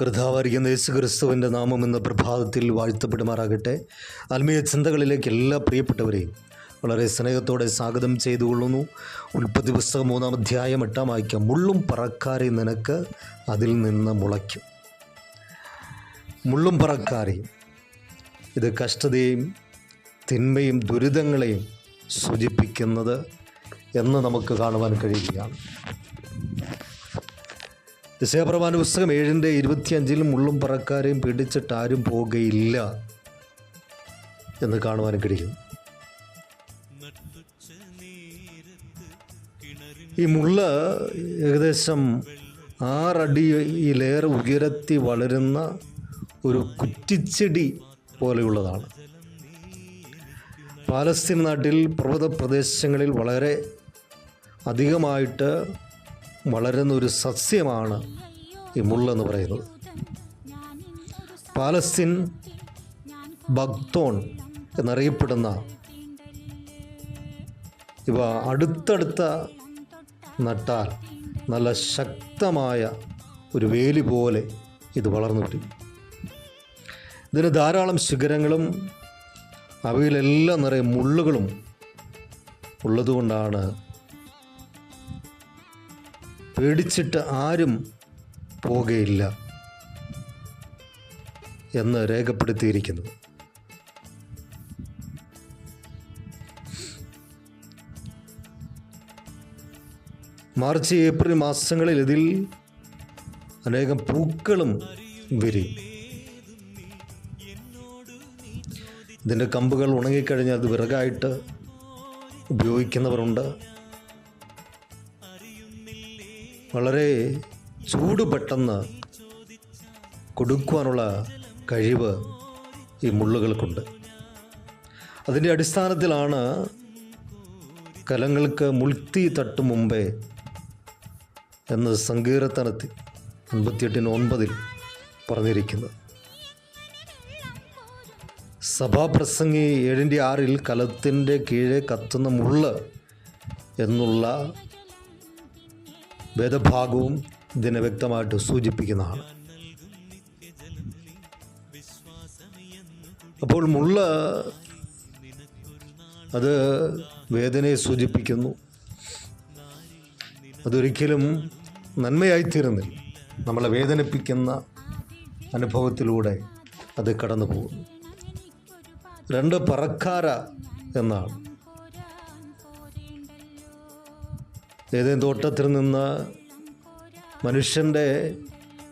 കൃതാവായിരിക്കുന്ന യേശു ക്രിസ്തുവിന്റെ നാമം എന്ന പ്രഭാതത്തിൽ വാഴ്ത്തപ്പെടുമാറാകട്ടെ. ആത്മീയ ചിന്തകളിലേക്ക് എല്ലാ പ്രിയപ്പെട്ടവരെയും വളരെ സ്നേഹത്തോടെ സ്വാഗതം ചെയ്തുകൊള്ളുന്നു. ഉൽപ്പത്തി പുസ്തകം മൂന്നാം അധ്യായം എട്ടാം വായിക്കാം മുള്ളും പറക്കാരി നിനക്ക് അതിൽ നിന്ന് മുളയ്ക്കും. മുള്ളും പറക്കാരി ഇത് കഷ്ടതയും തിന്മയും ദുരിതങ്ങളെയും സൂചിപ്പിക്കുന്നത് എന്ന് നമുക്ക് കാണുവാൻ കഴിയുകയാണ്. യശയപ്രമാന പുസ്തകം ഏഴിന്റെ ഇരുപത്തിയഞ്ചിലും മുള്ളും പറക്കാരെയും പിടിച്ചിട്ട് ആരും പോകുകയില്ല എന്ന് കാണുവാനും കഴിയും. ഈ മുള്ള ഏകദേശം ആറടിയിലേറെ ഉയരത്തി വളരുന്ന ഒരു കുറ്റിച്ചെടി പോലെയുള്ളതാണ്. പാലസ്തീൻ നാട്ടിൽ പർവത പ്രദേശങ്ങളിൽ വളരെ അധികമായിട്ട് വളരുന്ന ഒരു സസ്യമാണ് ഈ മുള്ളെന്ന് പറയുന്നത്. പാലസ്തീൻ ബഗ്തോൺ എന്നറിയപ്പെടുന്ന ഇവ അടുത്തടുത്ത നട്ടാൽ നല്ല ശക്തമായ ഒരു വേലി പോലെ ഇത് വളർന്നു വരും. ഇതിന് ധാരാളം ശിഖരങ്ങളും അവയിലെല്ലാം നിറയെ മുള്ളുകളും ഉള്ളതുകൊണ്ടാണ് പേടിച്ചിട്ട് ആരും പോകുകയില്ല എന്ന് രേഖപ്പെടുത്തിയിരിക്കുന്നു. മാർച്ച് ഏപ്രിൽ മാസങ്ങളിൽ ഇതിൽ അനേകം പൂക്കളും വിരിയും ഇതിന്റെ കമ്പുകൾ ഉണങ്ങിക്കഴിഞ്ഞാൽ അത് വിറകായിട്ട് ഉപയോഗിക്കുന്നവരുണ്ട്. വളരെ ചൂട് പെട്ടെന്ന് കൊടുക്കുവാനുള്ള കഴിവ് ഈ മുള്ളുകൾക്കുണ്ട്. അതിന്റെ അടിസ്ഥാനത്തിലാണ് കലങ്ങൾക്ക് മുൾത്തി തട്ടു മുമ്പേ എന്ന് സങ്കീർത്തനത്തിൽ അൻപത്തിയെട്ടിന് ഒൻപതിൽ പറഞ്ഞിരിക്കുന്നത്. സഭാപ്രസംഗി ഏഴിന്റെ ആറിൽ കലത്തിന്റെ കീഴെ കത്തുന്ന മുള്ള് എന്നുള്ള വേദഭാഗവും ഇതിനെ വ്യക്തമായിട്ട് സൂചിപ്പിക്കുന്നതാണ്. അപ്പോൾ മുള്ള അത് വേദനയെ സൂചിപ്പിക്കുന്നു. അതൊരിക്കലും നന്മയായിത്തീരുന്നില്ല. നമ്മളെ വേദനിപ്പിക്കുന്ന അനുഭവത്തിലൂടെ അത് കടന്നു പോകുന്നു രണ്ട് പറക്കാര എന്നാണ്. ഏതേ തോട്ടത്തിൽ നിന്ന് മനുഷ്യന്റെ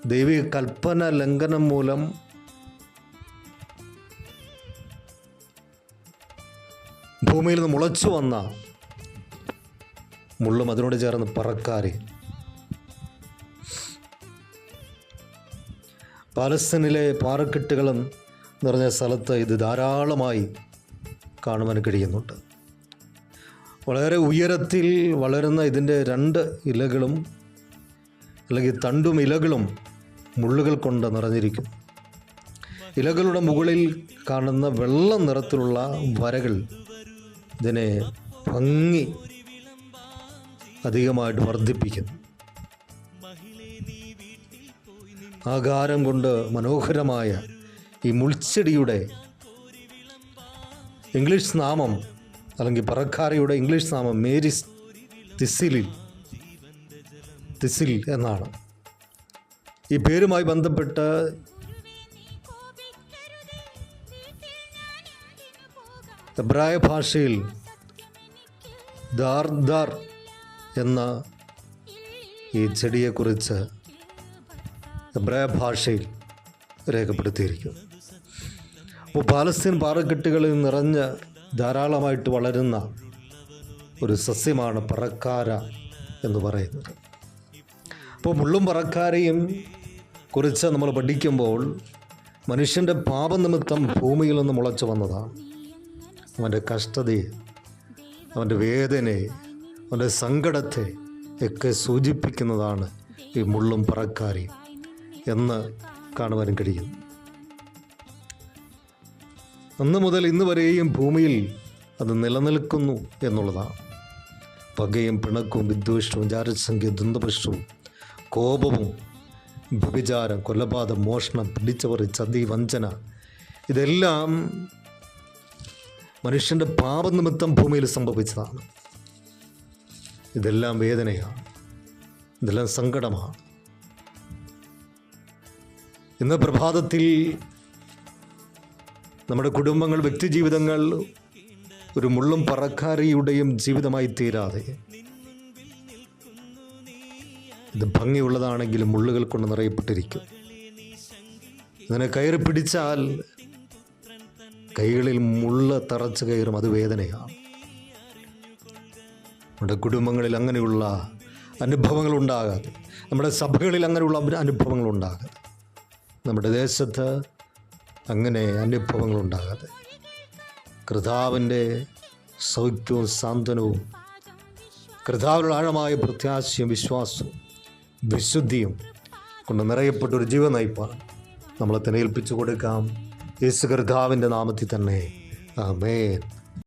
ദൈവിക കൽപ്പന ലംഘനം മൂലം ഭൂമിയിൽ നിന്ന് മുളച്ചു വന്ന മുള്ളും അതിനോട് ചേർന്ന് പറക്കാറി. പാലസ്തീനിലെ പാറക്കെട്ടുകളും നിറഞ്ഞ സ്ഥലത്ത് ഇത് ധാരാളമായി കാണുവാൻ കഴിയുന്നുണ്ട്. വളരെ ഉയരത്തിൽ വളരുന്ന ഇതിന്റെ രണ്ട് ഇലകളും അല്ലെങ്കിൽ തണ്ടും ഇലകളും മുള്ളുകൾ കൊണ്ട് നിറഞ്ഞിരിക്കും. ഇലകളുടെ മുകളിൽ കാണുന്ന വെള്ള നിറത്തിലുള്ള വരകൾ ഇതിനെ ഭംഗി അധികമായിട്ട് വർദ്ധിപ്പിക്കുന്നു. ആകാരം കൊണ്ട് മനോഹരമായ ഈ മുൾച്ചെടിയുടെ ഇംഗ്ലീഷ് നാമം അല്ലെങ്കിൽ പറക്കാരയുടെ ഇംഗ്ലീഷ് നാമം മേരിസ് തിസിലിൽ തിസിൽ എന്നാണ്. ഈ പേരുമായി ബന്ധപ്പെട്ട് എബ്രായ ഭാഷയിൽ ദാർദാർ എന്ന ഈ ചെടിയെക്കുറിച്ച് എബ്രായ ഭാഷയിൽ രേഖപ്പെടുത്തിയിരിക്കും അപ്പോൾ പാലസ്തീൻ പാറക്കെട്ടുകളിൽ നിറഞ്ഞ് ധാരാളമായിട്ട് വളരുന്ന ഒരു സസ്യമാണ് പറക്കാര എന്ന് പറയുന്നത്. അപ്പോൾ മുള്ളും പറക്കാരയും കുറിച്ച് നമ്മൾ പഠിക്കുമ്പോൾ മനുഷ്യന്റെ പാപനിമിത്തം ഭൂമിയിൽ നിന്ന് മുളച്ചു വന്നതാണ്. അവന്റെ കഷ്ടതയെ അവന്റെ വേദനയെ അവന്റെ സങ്കടത്തെ ഒക്കെ സൂചിപ്പിക്കുന്നതാണ് ഈ മുള്ളും പറക്കാരയും എന്ന് കാണുവാനും കഴിയുന്നു അന്ന് മുതൽ ഇന്ന് വരെയും ഭൂമിയിൽ അത് നിലനിൽക്കുന്നു എന്നുള്ളതാണ്. പകയും പിണക്കും വിദ്വേഷവും ജാരസംഖ്യ ദ്വന്ദ്വപക്ഷവും കോപവും വ്യഭിചാരം കൊലപാതകം മോഷണം പിടിച്ചവറി ചതി വഞ്ചന ഇതെല്ലാം മനുഷ്യന്റെ പാപനിമിത്തം ഭൂമിയിൽ സംഭവിച്ചതാണ്. ഇതെല്ലാം വേദനയാണ്. ഇതെല്ലാം സങ്കടമാണ്. ഇന്ന് പ്രഭാതത്തിൽ നമ്മുടെ കുടുംബങ്ങൾ വ്യക്തിജീവിതങ്ങൾ ഒരു മുള്ളും പറക്കാരിയുടെയും ജീവിതമായി തീരാതെ. ഇത് ഭംഗിയുള്ളതാണെങ്കിലും മുള്ളുകൾ കൊണ്ട് നിറയപ്പെട്ടിരിക്കും. അങ്ങനെ കയറി പിടിച്ചാൽ കൈകളിൽ മുള്ള തറച്ച് കയറും അത് വേദനയാണ്. നമ്മുടെ കുടുംബങ്ങളിൽ അങ്ങനെയുള്ള അനുഭവങ്ങൾ ഉണ്ടാകാതെ നമ്മുടെ സഭകളിൽ അങ്ങനെയുള്ള അനുഭവങ്ങൾ ഉണ്ടാകാതെ നമ്മുടെ ദേശത്ത് അങ്ങനെ അനുഭവങ്ങളുണ്ടാകാതെ കർത്താവിന്റെ സൗഖ്യവും സാന്ത്വനവും കർത്താവിനുള്ള ആഴമായ പ്രത്യാശയും വിശ്വാസവും വിശുദ്ധിയും കൊണ്ട് നിറയപ്പെട്ടൊരു ജീവൻ നയിപ്പാൻ നമ്മളെ തന്നെ ഏൽപ്പിച്ചു കൊടുക്കാം. യേശു കർത്താവിന്റെ നാമത്തിൽ തന്നെ. ആമേൻ.